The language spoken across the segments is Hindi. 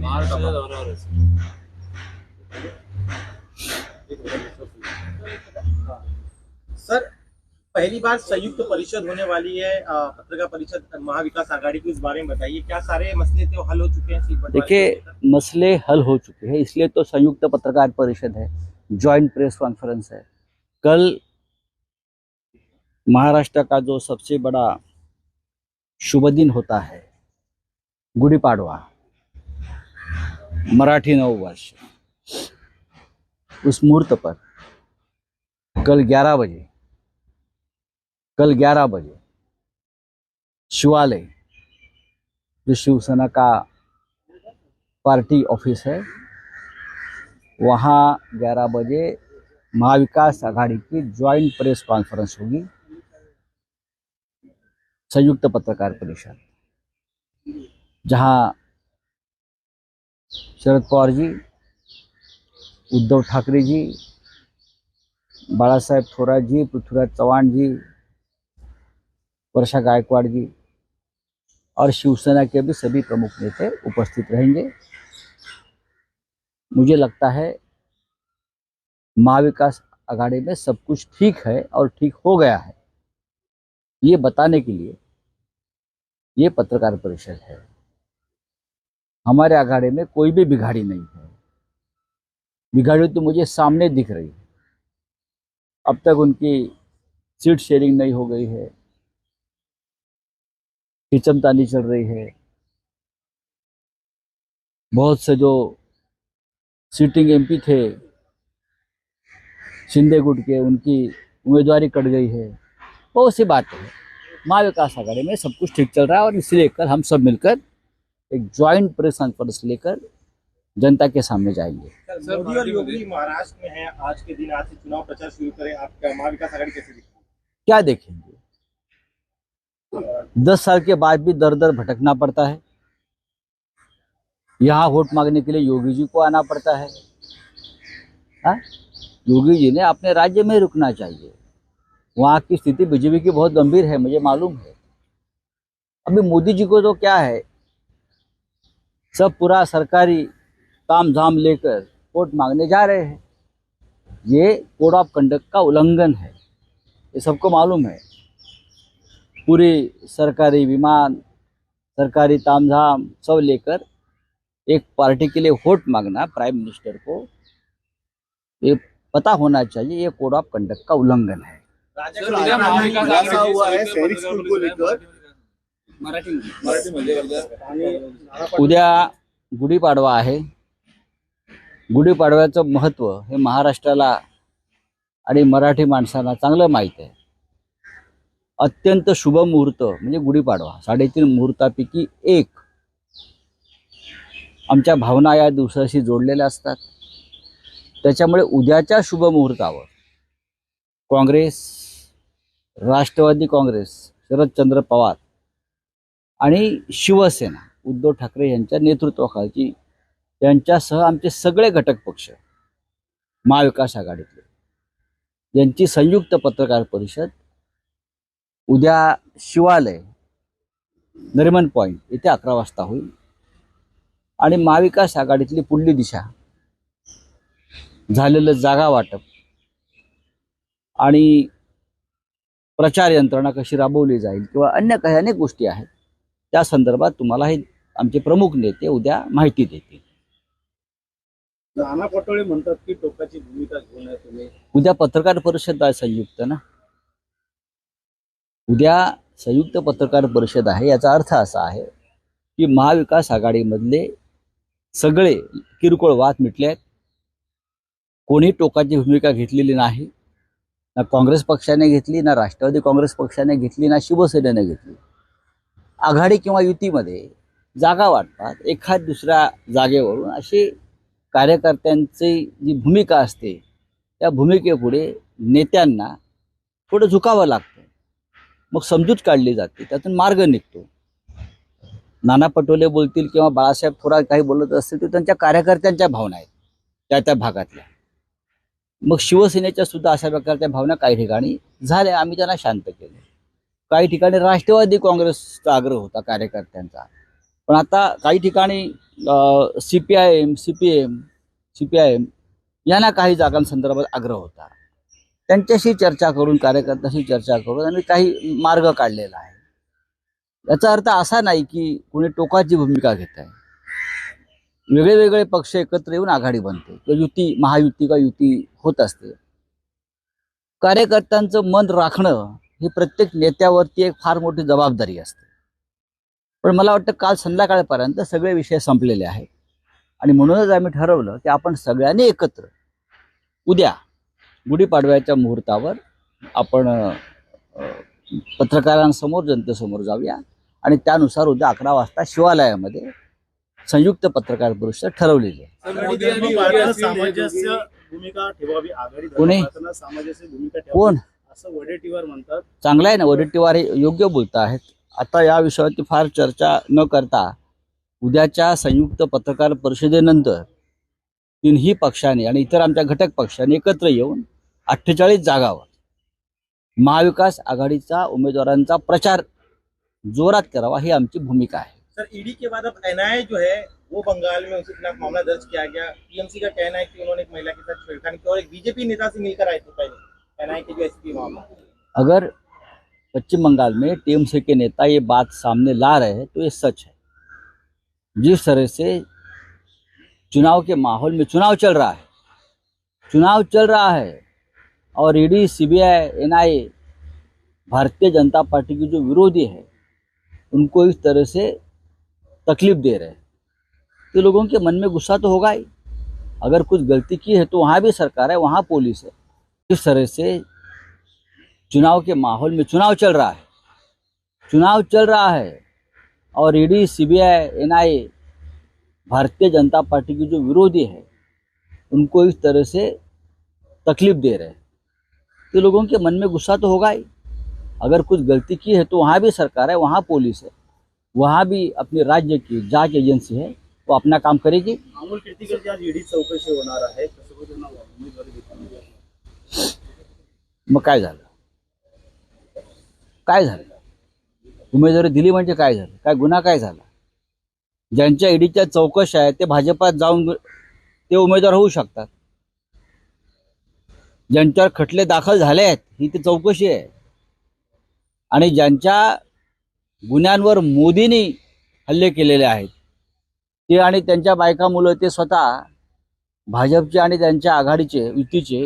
सर. सर पहली बार संयुक्त परिषद होने वाली है पत्रकार परिषद महाविकास आघाड़ी की इस बारे में बताइए क्या सारे मसले थे वो हल हो चुके हैं देखिए मसले हल हो चुके हैं इसलिए तो संयुक्त पत्रकार परिषद है जॉइंट प्रेस कॉन्फ्रेंस है। कल महाराष्ट्र का जो सबसे बड़ा शुभ दिन होता है गुड़ी पाड़वा मराठी नववर्ष. उस मुहूर्त पर कल 11 बजे, कल 11 बजे शिवालय, जो शिवसेना का पार्टी ऑफ़िस है, वहाँ 11 बजे महाविकास आघाड़ी की ज्वाइंट प्रेस कॉन्फ्रेंस होगी। संयुक्त पत्रकार परिषद, जहाँ शरद पवार जी, उद्धव ठाकरे जी बाला साहेब थोरात जी, पृथ्वीराज चौहान जी, वर्षा गायकवाड़ जी और शिवसेना के भी सभी प्रमुख नेता उपस्थित रहेंगे। मुझे लगता है महाविकास अघाड़ी में सब कुछ ठीक है और ठीक हो गया है। ये बताने के लिए ये पत्रकार परिषद है। हमारे अखाड़े में कोई भी बिगाड़ी नहीं है। बिगाड़ी तो मुझे सामने दिख रही है। अब तक उनकी सीट शेयरिंग नहीं हो गई है। खिंचमतानी चल रही है। बहुत से जो सीटिंग एमपी थे, शिंदे गुट के, उनकी उम्मीदवारी कट गई है। बहुत सी बातें हैं। महाविकास आघाड़ी में सब कुछ ठीक चल रहा है और इसलिए कल हम सब मिलकर एक ज्वाइंट प्रेस कॉन्फ्रेंस लेकर जनता के सामने जाएँगे। सर, मोदी और योगी महाराष्ट्र में है आज के दिन आज से चुनाव प्रचार शुरू करें आपका महाविकास आघाड़ी कैसे क्या देखेंगे? दस साल के बाद भी दर दर भटकना पड़ता है। यहाँ वोट मांगने के लिए योगी जी को आना पड़ता है। हाँ? योगी जी ने अपने राज्य में रुकना चाहिए। वहाँ की स्थिति बीजेपी की बहुत गंभीर है मुझे मालूम है। अभी मोदी जी को तो क्या है सब पूरा सरकारी काम झाम लेकर वोट मांगने जा रहे हैं। ये कोड ऑफ़ कंडक्ट का उल्लंघन है। ये सबको मालूम है। पूरी सरकारी विमान, सरकारी तामझाम सब लेकर एक पार्टी के लिए वोट मांगना प्राइम मिनिस्टर को, ये पता होना चाहिए, ये कोड ऑफ़ कंडक्ट का उल्लंघन है। हुआ है, शहरी स्कूल को लेकर मराठी उद्या गुढीपाडवा आहे. गुढीपाडव्याचं महत्त्व हे महाराष्ट्राला आणि मराठी माणसांना चांगलं माहीत आहे. अत्यंत शुभ मुहूर्त म्हणजे गुढीपाडवा. साडेतीन मुहूर्तापैकी एक आमच्या भावना या दिवसाशी जोडलेल्या असतात. त्याच्यामुळे उद्याच्या शुभ मुहूर्तावर काँग्रेस राष्ट्रवादी काँग्रेस शरदचंद्र पवार आणि शिवसेना उद्धव ठाकरे यांच्या नेतृत्वाखालची यांच्यासह आमचे सगळे घटक पक्ष महाविकास आघाडीतले. यांची संयुक्त पत्रकार परिषद उद्या शिवालय नरिमन पॉईंट येथे अकरा वाजता होईल. आणि महाविकास आघाडीतली पुढली दिशा झालेलं जागा वाटप आणि प्रचार यंत्रणा कशी राबवली जाईल किंवा अन्य काही अनेक गोष्टी आहेत त्या संदर्भात तुम्हाला हे आमचे प्रमुख नेते उद्या माहिती देतील. नाना पटोळे म्हणतात की टोकाची भूमिका घेऊन आहे तुम्ही. उद्या पत्रकार परिषद आहे संयुक्त ना? उद्या संयुक्त पत्रकार परिषद आहे याचा अर्थ असा आहे की महाविकास आघाडीमधले सगळे किरकोळ वाद मिटले आहेत. कोणी टोकाची भूमिका घेतलेली नाही ना काँग्रेस पक्षाने घेतली ना राष्ट्रवादी काँग्रेस पक्षाने घेतली ना शिवसेनेने घेतली. आघाडी किंवा युतीमध्ये जागा वाटतात एखाद दुसऱ्या जागेवरून अशी कार्यकर्त्यांची जी भूमिका असते त्या भूमिकेपुढे नेत्यांना थोडं झुकावं लागतं. मग समजूत काढली जाते त्यातून मार्ग निघतो. नाना पटोले बोलतील किंवा बाळासाहेब थोरात काही बोलत असतील तर त्यांच्या कार्यकर्त्यांच्या भावना आहेत त्या त्या भागातल्या. मग शिवसेनेच्या सुद्धा अशा प्रकारच्या भावना काही ठिकाणी झाल्या आम्ही त्यांना शांत केलं. काही ठिकाणी राष्ट्रवादी काँग्रेसचा आग्रह होता कार्यकर्त्यांचा. पण आता काही ठिकाणी C P I M C P M C P I M यांना काही जागांसंदर्भात आग्रह होता. त्यांच्याशी चर्चा करून कार्यकर्त्यांशी चर्चा करून आणि काही मार्ग काढलेला आहे. याचा अर्थ असा नाही की कोणी टोकाची भूमिका घेत आहे. वेगळे वेगळे पक्ष एकत्र येऊन आघाडी बनते. किंवा युती महायुती का युती होत असते. कार्यकर्त्यांचं मन राखणं ही प्रत्येक नेत्यावरती एक फार मोठी जबाबदारी असते. पण मला वाटतं काल संध्याकाळपर्यंत सगळे विषय संपलेले आहेत. आणि म्हणूनच आम्ही ठरवलं की आपण सगळ्यांनी एकत्र उद्या गुढीपाडव्याच्या मुहूर्तावर आपण पत्रकारांसमोर जनतेसमोर जाऊया. आणि त्यानुसार उद्या अकरा वाजता शिवालयामध्ये संयुक्त पत्रकार परिषद ठरवलेली आहे. कोणी? असं वडेट्टीवार म्हणतात. चांगलं आहे ना वडेट्टीवार हे योग्य बोलत आहेत. आता या विषयावरती फार चर्चा न करता उद्याच्या संयुक्त पत्रकार परिषदेनंतर तीनही पक्षांनी आणि इतर आमच्या घटक पक्षांनी एकत्र येऊन अठ्ठेचाळीस जागावर महाविकास आघाडीचा उमेदवारांचा प्रचार जोरात करावा ही आमची भूमिका आहे. सर ईडी के बाद अब एनआईए जो है वो बंगाल में उनके खिलाफ मामला दर्ज किया गया। टीएमसी का कहना है कि उन्होंने एक महिला के साथ छेड़खानी की और एक बीजेपी नेता से मिलकर आए थे पहले। अगर पश्चिम बंगाल में टीएमसी के नेता ये बात सामने ला रहे हैं तो ये सच है। जिस तरह से चुनाव के माहौल में चुनाव चल रहा है, चुनाव चल रहा है, और ED, CBI NIA Bharatiya Janata party की जो विरोधी है, उनको इस तरह से तकलीफ़ दे रहे हैं। तो लोगों के मन में गुस्सा तो होगा ही। अगर कुछ गलती की है तो वहाँ भी सरकार है, वहाँ पुलिस है। इस तरह से चुनाव के माहौल में चुनाव चल रहा है। चुनाव चल रहा है और ED CBI NIA Bharatiya Janata party की जो विरोधी है, उनको इस तरह से तकलीफ़ दे रहे हैं। तो लोगों के मन में गुस्सा तो होगा ही। अगर कुछ गलती की है तो वहाँ भी सरकार है, वहाँ पुलिस है, वहाँ भी अपने राज्य की जाँच एजेंसी है, वो अपना काम करेगी। मग काय झालं? काय झालं? उमेदवारी दिली म्हणजे काय झालं? काय गुन्हा काय झाला? ज्यांच्या ईडीच्या चौकश आहेत ते भाजपात जाऊन ते उमेदवार होऊ शकतात. ज्यांच्यावर खटले दाखल झाले आहेत ही ती चौकशी आहे. आणि ज्यांच्या गुन्ह्यांवर मोदींनी हल्ले केलेले आहेत ते आणि त्यांच्या बायका मुलं ते स्वतः भाजपचे आणि त्यांच्या आघाडीचे युतीचे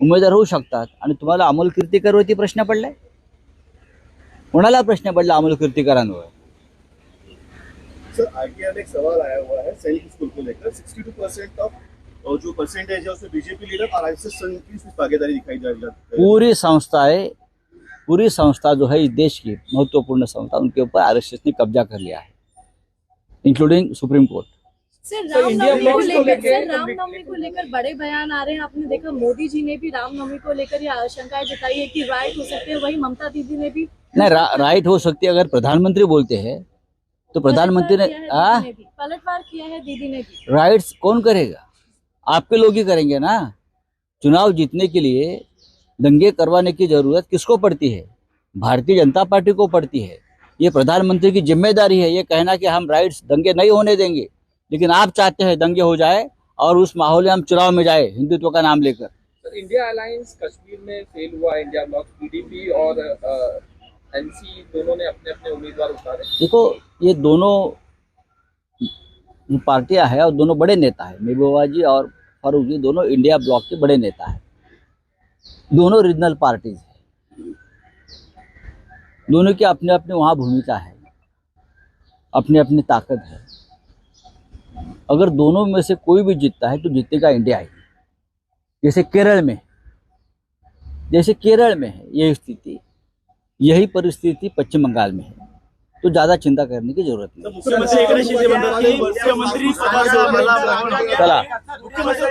उमेदवार होऊ शकतात. आणि तुम्हाला अमोल कीर्तीकरवरती प्रश्न पडलाय? कोणाला प्रश्न पडला अमोल कीर्तीकरांवर? सर में एक सवाल आया हुआ है सैनिक स्कूल को लेकर. 62 परसेंट ऑफ जो परसेंटेज है उसमें बीजेपी लीडर और आरएसएस संघ की इसमें भागीदारी दिखाई जा रही है। पूरी संस्थाएं पूरी संस्था जो है इस देश की महत्त्वपूर्ण संस्था उनके ऊपर आरएसएस ने कब्जा कर लिया है इंक्लूडिंग सुप्रीम कोर्ट सर तो रामनवमी को लेकर सर रामनवमी को लेकर बड़े बयान आ रहे हैं। आपने देखा मोदी जी ने भी रामनवमी को लेकर ये आशंकाएँ जताई है कि राइट हो सकते हैं। वही ममता दीदी ने भी नहीं रा, राइट हो सकती है। अगर प्रधानमंत्री बोलते हैं तो प्रधानमंत्री ने पलटवार किया है दीदी ने भी। पलटवार किया है दीदी ने भी। राइट्स कौन करेगा? आपके लोग ही करेंगे ना। चुनाव जीतने के लिए दंगे करवाने की ज़रूरत किसको पड़ती है? भारतीय जनता पार्टी को पड़ती है। ये प्रधानमंत्री की ज़िम्मेदारी है। ये कहना कि हम राइट्स दंगे नहीं होने देंगे। लेकिन आप चाहते हैं दंगे हो जाए और उस माहौल में हम चुनाव में जाए हिंदुत्व का नाम लेकर। सर इंडिया अलायंस कश्मीर में फेल हुआ इंडिया ब्लॉक पीडीपी और एनसी दोनों ने अपने अपने उम्मीदवार उतारे। देखो ये दोनों पार्टियाँ हैं और दोनों बड़े नेता हैं महबूबा जी और फारूक जी दोनों इंडिया ब्लॉक के बड़े नेता हैं। दोनों रीजनल पार्टीज़ हैं। दोनों की अपने अपने वहाँ भूमिका है अपनी अपनी ताकत है। अगर दोनों में से कोई भी जीतता है तो जीतेगा इंडिया ही। जैसे केरल में जैसे केरल में है यही स्थिति। यही परिस्थिति पश्चिम बंगाल में है। तो ज़्यादा चिंता करने की जरूरत नहीं. चला। मुख्यमंत्री